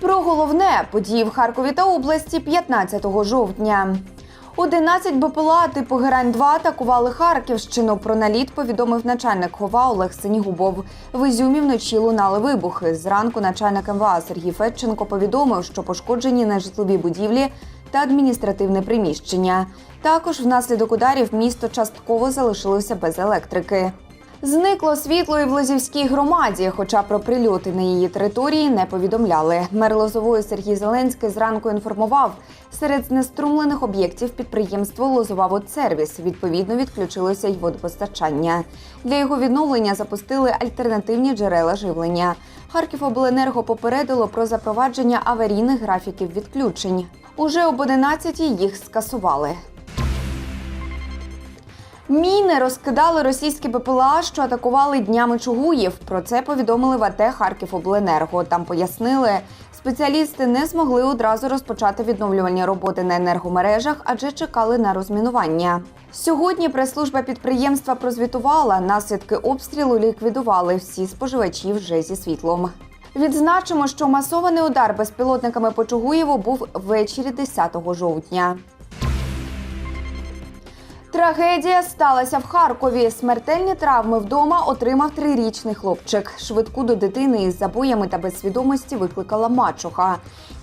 Про головне події в Харкові та області 15 жовтня. 11 БПЛА типу Герань-2 атакували Харківщину. Про наліт повідомив начальник ХОВА Олег Синігубов. В Ізюмі вночі лунали вибухи. Зранку начальник МВА Сергій Федченко повідомив, що пошкоджені нежитлові будівлі та адміністративне приміщення. Також внаслідок ударів місто частково залишилося без електрики. Зникло світло і в Лозівській громаді, хоча про прильоти на її території не повідомляли. Мер Лозової Сергій Зеленський зранку інформував, серед знеструмлених об'єктів підприємство Лозова Водсервіс. Відповідно, відключилося й водопостачання. Для його відновлення запустили альтернативні джерела живлення. Харківобленерго попередило про запровадження аварійних графіків відключень. Уже об 11 їх скасували. Міни розкидали російські БПЛА, що атакували днями Чугуїв. Про це повідомили в АТ Харківобленерго. Там пояснили, спеціалісти не змогли одразу розпочати відновлювальні роботи на енергомережах, адже чекали на розмінування. Сьогодні прес-служба підприємства прозвітувала, наслідки обстрілу ліквідували всі споживачі вже зі світлом. Відзначимо, що масований удар безпілотниками по Чугуєву був ввечері 10 жовтня. Трагедія сталася в Харкові. Смертельні травми вдома отримав трирічний хлопчик. Швидку до дитини із забоями та без свідомості викликала мачуха.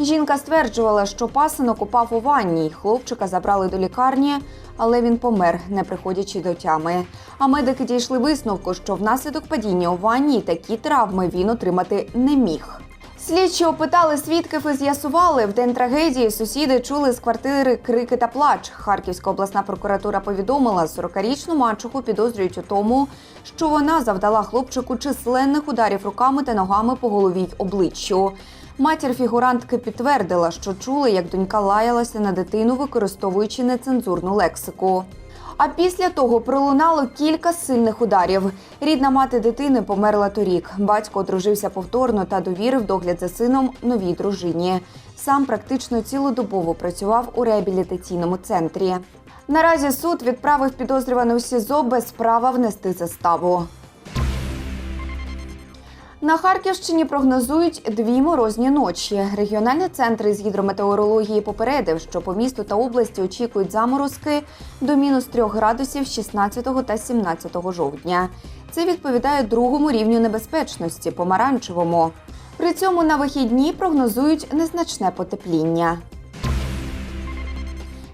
Жінка стверджувала, що пасинок упав у ванні. Хлопчика забрали до лікарні, але він помер, не приходячи до тями. А медики дійшли висновку, що внаслідок падіння у ванні такі травми він отримати не міг. Слідчі опитали свідків і з'ясували, в день трагедії сусіди чули з квартири крики та плач. Харківська обласна прокуратура повідомила, 40-річну мачуху підозрюють у тому, що вона завдала хлопчику численних ударів руками та ногами по голові й обличчю. Матір фігурантки підтвердила, що чули, як донька лаялася на дитину, використовуючи нецензурну лексику. А після того пролунало кілька сильних ударів. Рідна мати дитини померла торік. Батько одружився повторно та довірив догляд за сином новій дружині. Сам практично цілодобово працював у реабілітаційному центрі. Наразі суд відправив підозрювану СІЗО без права внести заставу. На Харківщині прогнозують дві морозні ночі. Регіональний центр з гідрометеорології попередив, що по місту та області очікують заморозки до мінус 3 градусів 16 та 17 жовтня. Це відповідає другому рівню небезпечності помаранчевому. При цьому на вихідні прогнозують незначне потепління.